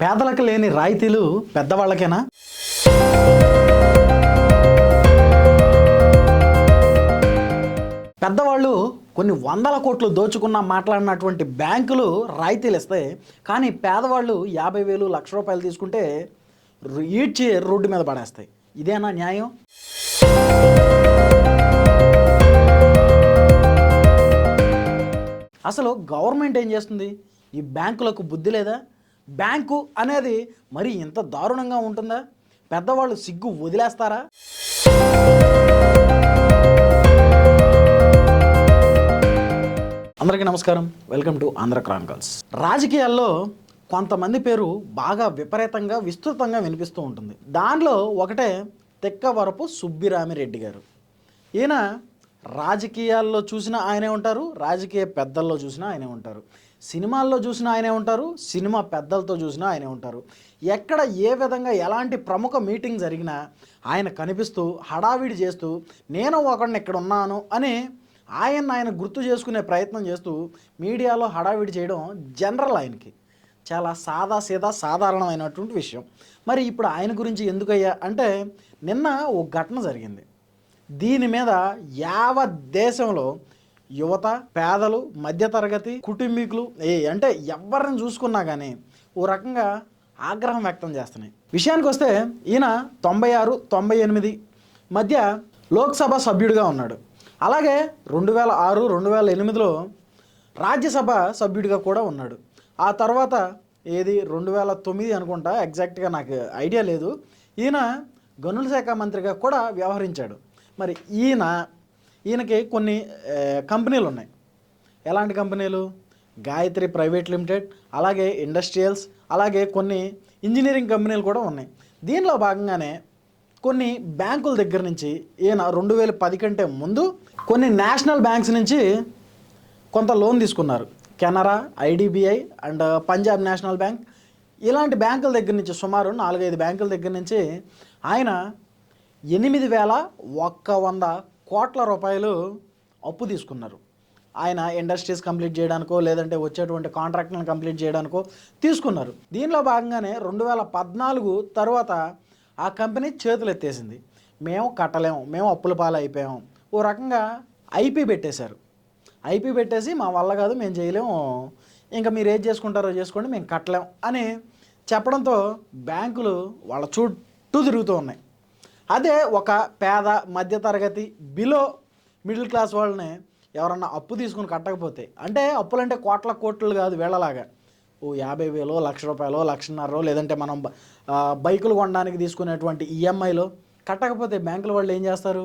పేదలకు లేని రాయితీలు పెద్దవాళ్ళకేనా? పెద్దవాళ్ళు కొన్ని వందల కోట్లు దోచుకున్న మాట్లాడినటువంటి బ్యాంకులు రాయితీలు ఇస్తాయి కానీ పేదవాళ్ళు యాభై వేలు లక్ష రూపాయలు తీసుకుంటే రు- ఈడ్చి రోడ్డు మీద పడేస్తాయి. ఇదేనా న్యాయం? అసలు గవర్నమెంట్ ఏం చేస్తుంది? ఈ బ్యాంకులకు బుద్ధి లేదా? బ్యాంకు అనేది మరి ఇంత దారుణంగా ఉంటుందా? పెద్దవాళ్ళు సిగ్గు వదిలేస్తారా? అందరికీ నమస్కారం. వెల్కమ్ టు ఆంధ్ర క్రానికల్స్ రాజకీయాల్లో కొంతమంది పేరు బాగా విపరీతంగా విస్తృతంగా వినిపిస్తూ ఉంటుంది. దానిలో ఒకటే తెక్కవరపు సుబ్బిరామిరెడ్డి గారు. ఈయన రాజకీయాల్లో చూసినా ఆయనే ఉంటారు రాజకీయ పెద్దల్లో చూసినా ఆయనే ఉంటారు. సినిమాల్లో చూసినా ఆయనే ఉంటారు సినిమా పెద్దలతో చూసినా ఆయనే ఉంటారు. ఎక్కడ ఏ విధంగా ఎలాంటి ప్రముఖ మీటింగ్ జరిగినా ఆయన కనిపిస్తూ హడావిడి చేస్తూ నేను ఒకడిని ఇక్కడ ఉన్నాను అని ఆయన ఆయన గుర్తు చేసుకునే ప్రయత్నం చేస్తూ మీడియాలో హడావిడి చేయడం జనరల్ ఆయనకి. చాలా సాదా సీదా సాధారణమైనటువంటి విషయం. మరి ఇప్పుడు ఆయన గురించి ఎందుకయ్యా అంటే నిన్న ఓ ఘటన జరిగింది. దీని మీద యావత్ దేశంలో యువత పేదలు మధ్యతరగతి కుటుంబీకులు ఏ అంటే ఎవరిని చూసుకున్నా కానీ ఓ రకంగా ఆగ్రహం వ్యక్తం చేస్తున్నాయి. విషయానికి వస్తే ఈయన తొంభై ఆరు తొంభై ఎనిమిది మధ్య లోక్సభ సభ్యుడిగా ఉన్నాడు. అలాగే రెండు వేల ఆరు రెండు వేల ఎనిమిదిలో రాజ్యసభ సభ్యుడిగా కూడా ఉన్నాడు. ఆ తర్వాత ఏది రెండు వేల తొమ్మిది అనుకుంటా ఎగ్జాక్ట్గా నాకు ఐడియా లేదు. ఈయన గనుల శాఖ మంత్రిగా కూడా వ్యవహరించాడు. మరి ఈయన ఈయనకి కొన్ని కంపెనీలు ఉన్నాయి ఎలాంటి కంపెనీలు? గాయత్రి ప్రైవేట్ లిమిటెడ్ అలాగే ఇండస్ట్రియల్స్ అలాగే కొన్ని ఇంజనీరింగ్ కంపెనీలు కూడా ఉన్నాయి. దీనిలో భాగంగానే కొన్ని బ్యాంకుల దగ్గర నుంచి ఈయన రెండు వేల పది కంటే ముందు కొన్ని నేషనల్ బ్యాంక్స్ నుంచి కొంత లోన్ తీసుకున్నారు. Canara IDBI and Punjab national bank. ఇలాంటి బ్యాంకుల దగ్గర నుంచి సుమారు నాలుగైదు బ్యాంకుల దగ్గర నుంచి ఆయన ఎనిమిది వేల ఒక్క వంద కోట్ల రూపాయలు అప్పు తీసుకున్నారు. ఆయన ఇండస్ట్రీస్ కంప్లీట్ చేయడానికో లేదంటే వచ్చేటువంటి కాంట్రాక్ట్లను కంప్లీట్ చేయడానికో తీసుకున్నారు. దీనిలో భాగంగానే రెండు వేల పద్నాలుగు తర్వాత ఆ కంపెనీ చేతులు ఎత్తేసింది. మేము కట్టలేము మేము అప్పుల పాలు అయిపోయాము ఓ రకంగా ఐపీ పెట్టేశారు. ఐపీ పెట్టేసి మా వల్ల కాదు మేము చేయలేము. ఇంకా మీరు ఏం చేసుకుంటారో చేసుకోండి మేము కట్టలేం అని చెప్పడంతో బ్యాంకులు వాళ్ళ చుట్టూ తిరుగుతూ ఉన్నాయి. అదే ఒక పేద మధ్యతరగతి బిలో మిడిల్ క్లాస్ వాళ్ళని ఎవరన్నా అప్పు తీసుకుని కట్టకపోతే అంటే అప్పులంటే కోట్ల కోట్లు కాదు వీళ్ళలాగా ఓ యాభై వేలో లక్ష రూపాయలు లక్షన్నర లేదంటే మనం బైకులు కొనడానికి తీసుకునేటువంటి ఈఎంఐలో కట్టకపోతే బ్యాంకుల వాళ్ళు ఏం చేస్తారు?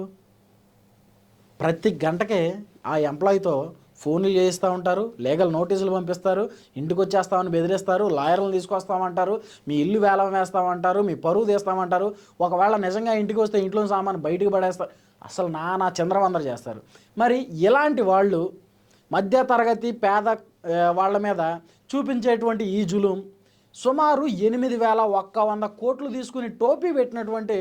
ప్రతి గంటకే ఆ ఎంప్లాయీతో ఫోన్లు చేయిస్తూ ఉంటారు లీగల్ నోటీసులు పంపిస్తారు ఇంటికి వచ్చేస్తామని బెదిరిస్తారు లాయర్లను తీసుకొస్తామంటారు మీ ఇల్లు వేలం వేస్తామంటారు మీ పరువు తీస్తామంటారు. ఒకవేళ నిజంగా ఇంటికి వస్తే ఇంట్లో సామాన్ బయటకు పడేస్తారు అసలు నానా చంద్రవందర చేస్తారు. మరి ఇలాంటి వాళ్ళు మధ్య తరగతి పేద వాళ్ళ మీద చూపించేటువంటి ఈ జులుం సుమారు ఎనిమిది వేల ఒక్క వంద కోట్లు తీసుకుని టోపీ పెట్టినటువంటి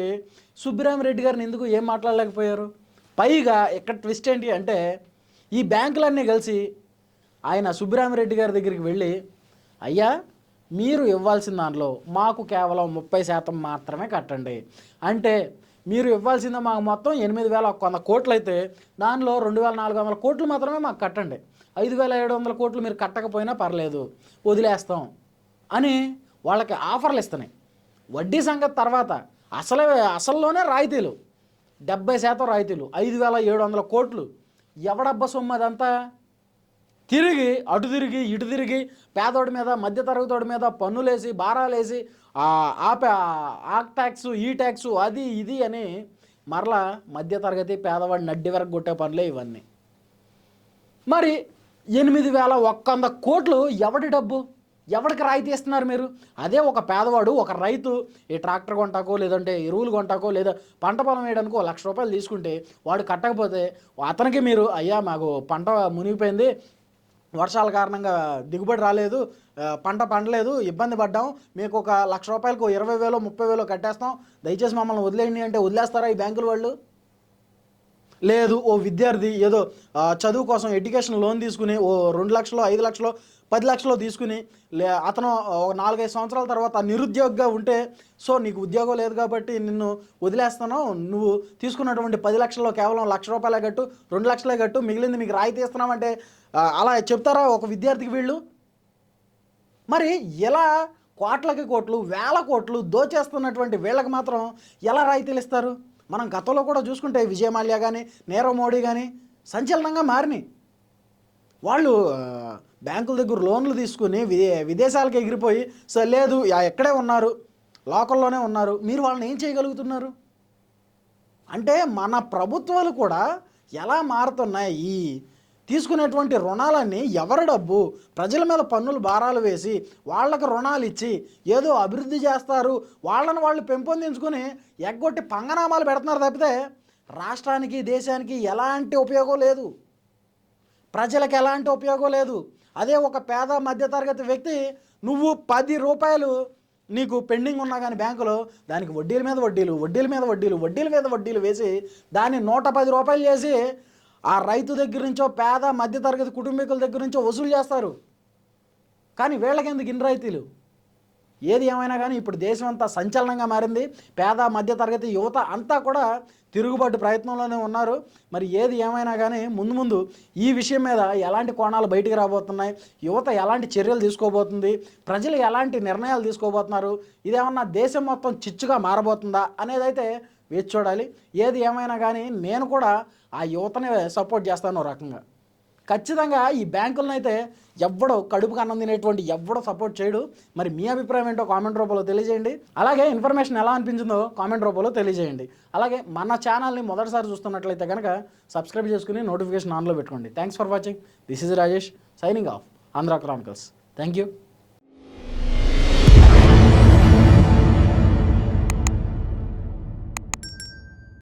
సుబ్బిరామిరెడ్డి గారిని ఎందుకు ఏం మాట్లాడలేకపోయారు? పైగా ఇక్కడ ట్విస్ట్ ఏంటి అంటే ఈ బ్యాంకులన్నీ కలిసి ఆయన సుబ్బిరామిరెడ్డి గారి దగ్గరికి వెళ్ళి అయ్యా మీరు ఇవ్వాల్సిన దాంట్లో మాకు కేవలం ముప్పై శాతం మాత్రమే కట్టండి. అంటే మీరు ఇవ్వాల్సింది మాకు మొత్తం ఎనిమిది వేల ఒక వంద కోట్లు అయితే దానిలో రెండు వేల నాలుగు వందల కోట్లు మాత్రమే మాకు కట్టండి. ఐదు వేల ఏడు వందల కోట్లు మీరు కట్టకపోయినా పర్లేదు వదిలేస్తాం. అని వాళ్ళకి ఆఫర్లు ఇస్తున్నాయి. వడ్డీ సంగతి తర్వాత అసలే అసల్లోనే రాయితీలు. డెబ్బై శాతం రాయితీలు ఐదు వేల ఏడు వందల కోట్లు. ఎవడబ్బ సొమ్ము అదంతా? తిరిగి అటు తిరిగి ఇటు తిరిగి పేదోడి మీద మధ్యతరగతోడి మీద పన్నులేసి భారాలేసి ఆ ఆ పే- ట్యాక్స్ ఈ ట్యాక్స్ అది ఇది అని మరలా మధ్యతరగతి పేదవాడిని నడ్డి వరకు కొట్టే పనులే ఇవన్నీ. మరి ఎనిమిది వేల ఒక్క వంద కోట్లు ఎవడి డబ్బు? ఎవడికి రాయితీ ఇస్తున్నారు మీరు? అదే ఒక పేదవాడు ఒక రైతు ఈ ట్రాక్టర్ కొంటాకో లేదంటే ఎరువులు కొంటాకో లేదా పంట పొలం వేయడానికో ఒక లక్ష రూపాయలు తీసుకుంటే వాడు కట్టకపోతే అతనికి మీరు అయ్యా మాకు పంట మునిగిపోయింది వర్షాల కారణంగా దిగుబడి రాలేదు పంట పండలేదు ఇబ్బంది పడ్డాం మీకు ఒక లక్ష రూపాయలకు ఇరవై వేలు ముప్పై వేలు కట్టేస్తాం దయచేసి మమ్మల్ని వదిలేయండి అంటే వదిలేస్తారా ఈ బ్యాంకుల వాళ్ళు? లేదు ఓ విద్యార్థి ఏదో చదువు కోసం ఎడ్యుకేషన్ లోన్ తీసుకుని ఓ రెండు లక్షలు ఐదు లక్షలు పది లక్షలు తీసుకుని లే అతను ఒక నాలుగైదు సంవత్సరాల తర్వాత నిరుద్యోగిగా ఉంటే సో నీకు ఉద్యోగం లేదు కాబట్టి నిన్ను వదిలేస్తాను. నువ్వు తీసుకున్నటువంటి పది లక్షల్లో కేవలం లక్ష రూపాయలే కట్టు రెండు లక్షలే కట్టు మిగిలింది మీకు రాయితీ ఇస్తున్నామంటే అలా చెప్తారా ఒక విద్యార్థికి వీళ్ళు? మరి ఎలా కోట్లకి కోట్లు వేల కోట్లు దోచేస్తున్నటువంటి వీళ్ళకి మాత్రం ఎలా రాయితీలు ఇస్తారు? మనం గతంలో కూడా చూసుకుంటే విజయ మాల్యా కానీ నీరవ్ మోడీ కానీ సంచలనంగా మారినాయి. వాళ్ళు బ్యాంకుల దగ్గర లోన్లు తీసుకుని విదే విదేశాలకు ఎగిరిపోయి సో లేదు యా- ఎక్కడే ఉన్నారు లోకల్లోనే ఉన్నారు మీరు వాళ్ళని ఏం చేయగలుగుతున్నారు? అంటే మన ప్రభుత్వాలు కూడా ఎలా మారుతున్నాయి? ఈ తీసుకునేటువంటి రుణాలన్నీ ఎవరి డబ్బు? ప్రజల మీద పన్నులు భారాలు వేసి వాళ్ళకి రుణాలు ఇచ్చి ఏదో అభివృద్ధి చేస్తారు. వాళ్ళని వాళ్ళు పెంపొందించుకొని ఎగ్గొట్టి పంగనామాలు పెడుతున్నారు తప్పితే రాష్ట్రానికి దేశానికి ఎలాంటి ఉపయోగం లేదు. ప్రజలకు ఎలాంటి ఉపయోగం లేదు. అదే ఒక పేద మధ్యతరగతి వ్యక్తి నువ్వు పది రూపాయలు నీకు పెండింగ్ ఉన్నా కానీ బ్యాంకులో దానికి వడ్డీల మీద వడ్డీలు వడ్డీల మీద వడ్డీలు వడ్డీల మీద వడ్డీలు వేసి దాన్ని నూట పది రూపాయలు చేసి ఆ రైతు దగ్గర నుంచో పేద మధ్యతరగతి కుటుంబీకుల దగ్గర నుంచో వసూలు చేస్తారు. కానీ వీళ్ళకి ఎందుకు ఇన్ని ఏది ఏమైనా కానీ ఇప్పుడు దేశం అంతా సంచలనంగా మారింది. పేద మధ్యతరగతి యువత అంతా కూడా తిరుగుబాటు ప్రయత్నంలోనే ఉన్నారు. మరి ఏది ఏమైనా కానీ ముందు ముందు ఈ విషయం మీద ఎలాంటి కోణాలు బయటికి రాబోతున్నాయి? యువత ఎలాంటి చర్యలు తీసుకోబోతుంది? ప్రజలు ఎలాంటి నిర్ణయాలు తీసుకోబోతున్నారు? ఇదేమన్నా దేశం మొత్తం చిచ్చుగా మారబోతుందా? అనేది అయితే వేచి చూడాలి. ఏది ఏమైనా కానీ నేను కూడా ఆ యువతనే సపోర్ట్ చేస్తాను ఓ రకంగా. ఖచ్చితంగా ఈ బ్యాంకులను అయితే ఎవ్వడో కడుపుకు అన్నం తినేటువంటి ఎవ్వడో సపోర్ట్ చేయడు. మరి మీ అభిప్రాయం ఏంటో కామెంట్ రూపంలో తెలియజేయండి. అలాగే ఇన్ఫర్మేషన్ ఎలా అనిపించిందో కామెంట్ రూపంలో తెలియజేయండి. అలాగే మన ఛానల్ని మొదటిసారి చూస్తున్నట్లయితే కనుక సబ్స్క్రైబ్ చేసుకుని నోటిఫికేషన్ ఆన్లో పెట్టుకోండి. Thanks for watching this is Rajesh signing off Andhra chronicles thank you